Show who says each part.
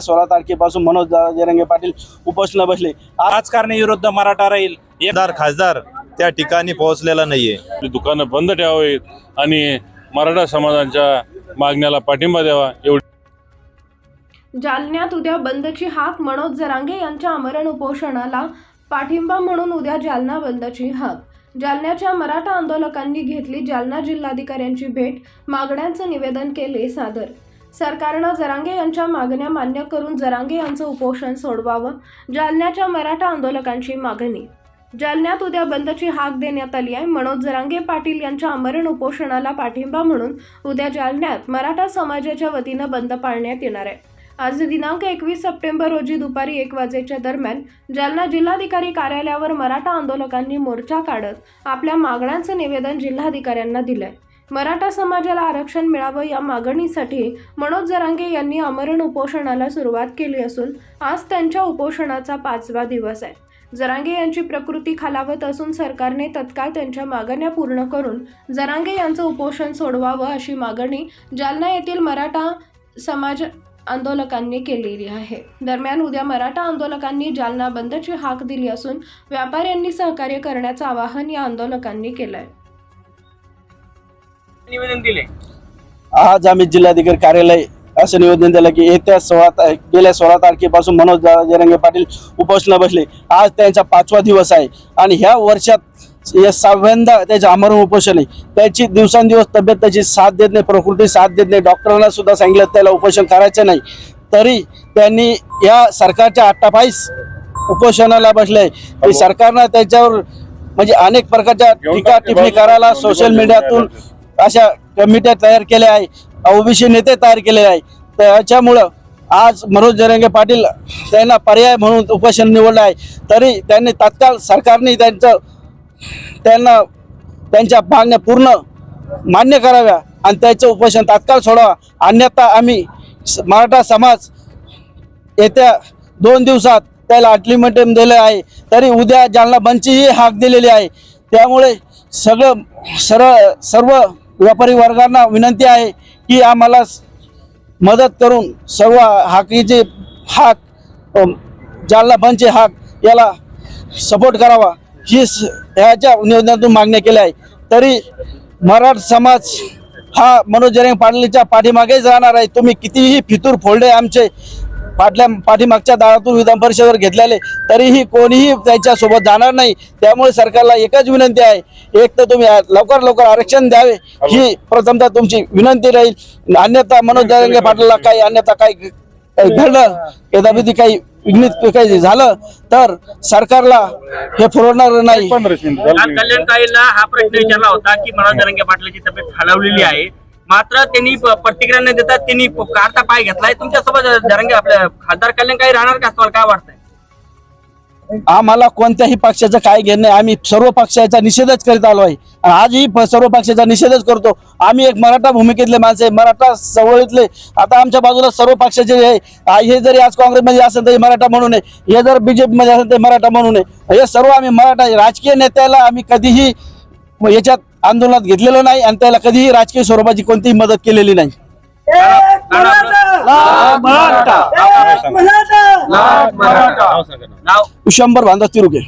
Speaker 1: सोळा तारखेपासून मनोज जरंगे पाटील उपोषणा बसले.
Speaker 2: राजकारणी मराठा राहील. हे
Speaker 3: आमदार खासदार त्या ठिकाणी पोहोचलेला नाहीये.
Speaker 4: दुकानं बंद ठेवावीत आणि मराठा समाजाच्या मागण्याला पाठिंबा द्यावा एवढी
Speaker 5: जालन्यात उद्या बंदची हाक मनोज जरांगे यांच्या आमरण उपोषणाला पाठिंबा म्हणून उद्या जालना बंदची हाक. जालन्याच्या मराठा आंदोलकांनी घेतली जालना जिल्हाधिकाऱ्यांची भेट मागण्यांचं निवेदन केले सादर सरकारनं जरांगे यांच्या मागण्या मान्य करून जरांगे यांचं उपोषण सोडवावं जालन्याच्या मराठा आंदोलकांची मागणी. जालन्यात उद्या बंदची हाक देण्यात आली आहे. मनोज जरांगे पाटील यांच्या आमरण उपोषणाला पाठिंबा म्हणून उद्या जालन्यात मराठा समाजाच्या वतीनं बंद पाळण्यात येणार आहे. आज दिनांक एकवीस सप्टेंबर रोजी दुपारी एक वाजेच्या दरम्यान जालना जिल्हाधिकारी कार्यालयावर मराठा आंदोलकांनी मोर्चा काढत आपल्या मागण्यांचं निवेदन जिल्हाधिकाऱ्यांना दिलंय. मराठा समाजाला आरक्षण मिळावं या मागणीसाठी मनोज जरांगे यांनी अमरण उपोषणाला सुरुवात केली असून आज त्यांच्या उपोषणाचा पाचवा दिवस आहे. जरांगे यांची प्रकृती खालावत असून सरकारने तत्काळ त्यांच्या मागण्या पूर्ण करून जरांगे यांचं उपोषण सोडवावं अशी मागणी जालना येथील मराठा समाज आंदोलकांनी केलेली आहे. दरम्यान उद्या मराठा आंदोलकांनी जालना बंदची हाक दिली असून व्यापाऱ्यांनी सहकार्य करण्याचं आवाहन या आंदोलकांनी केलं आहे
Speaker 2: निवेदन दिले
Speaker 1: आज आम्ही जिल्हाधिकारी कार्यालय असं निवेदन दिलं की येत्या सोळा गेल्या सोळा तारखेपासून मनोज जरंगे पाटील उपोषणा बसले. आज त्यांचा पाचवा दिवस आहे आणि ह्या वर्षात या सहाव्यांदा त्याचं आमरण उपोषण आहे. त्याची दिवसांदिवस तब्येत त्याची साथ देत नाही प्रकृती साथ देत नाही. डॉक्टरांना सुद्धा सांगितलं त्याला उपोषण करायचं नाही. तरी त्यांनी या सरकारच्या आट्टापाईस उपोषणाला बसले. सरकारनं त्याच्यावर म्हणजे अनेक प्रकारच्या टीका टिप्पणी करायला सोशल मीडियातून अशा कमिट्या तयार केल्या आहे. ओबीसी नेते तयार केले आहे. त्याच्यामुळं आज मनोज जरंगे पाटील त्यांना पर्याय म्हणून उपोषण निवडलं आहे. तरी त्यांनी तात्काळ सरकारने त्यांचं त्यांना त्यांच्या मागण्या पूर्ण मान्य कराव्या आणि त्याचं उपोषण तात्काळ सोडावा. अन्यथा आम्ही मराठा समाज येत्या दोन दिवसात त्याला अल्टिमेटम दिले आहे. तरी उद्या जालना बंदचीही हाक दिलेली आहे. त्यामुळे सगळं सरळ सर्व व्यापारी वर्गांना विनंती आहे की आम्हाला मदत करून सर्व हाकीचे हाक जालना बंदची हाक याला सपोर्ट करावा. ही स- ह्याच्या निवेदनातून मागण्या केल्या आहे तरी मराठा समाज हा मनोज जरंग पाटलीच्या पाठीमागेच राहणार आहे. तुम्ही कितीही फितूर फोडले आमचे पाटल्या पाठीमागच्या दारातून विधान परिषदेवर घेतलेले तरीही कोणीही त्याच्यासोबत जाणार नाही. त्यामुळे सरकारला एकच विनंती आहे एक तर तुम्ही लवकर लवकर आरक्षण द्यावे. ही प्रथमतः तुमची विनंती राहील. अन्यथा मनोज जरंगे पाटलाला काही अन्यथा काही घडलं यथाविधी काही विघ्नित काही झालं तर सरकारला हे पुरवणार नाही.
Speaker 2: कल्याणकारीला हा प्रश्न विचारला होता की मनोज जरंगे पाटलाची तब्येत खालावलेली आहे मात्र त्यांनी प्रतिक्रिया न देता त्यांनी प- काढता पाय घेतलाय. तुमच्यासोबत जरंगे आपल्या खासदार कल्याणकारी राहणार का? तुम्हाला काय वाटतंय?
Speaker 1: आम्हाला कोणत्याही पक्षाचं काय घेणं नाही. आम्ही सर्व पक्षाचा निषेधच करीत आलो आहे. आणि आजही सर्व पक्षाचा निषेधच करतो. आम्ही एक मराठा भूमिकेतले माणसं आहे. मराठा चळवळीतले. आता आमच्या बाजूला सर्व पक्षाचे आहे हे जरी आज काँग्रेसमध्ये असेल तरी मराठा म्हणून आहे. हे जर बीजेपीमध्ये असेल तरी मराठा म्हणून आहे. हे सर्व आम्ही मराठा राजकीय नेत्याला आम्ही कधीही याच्यात आंदोलनात घेतलेलं नाही आणि त्याला कधीही राजकीय स्वरूपाची कोणतीही मदत केलेली नाही.
Speaker 2: नाव
Speaker 1: शंभर बांधा तिरुके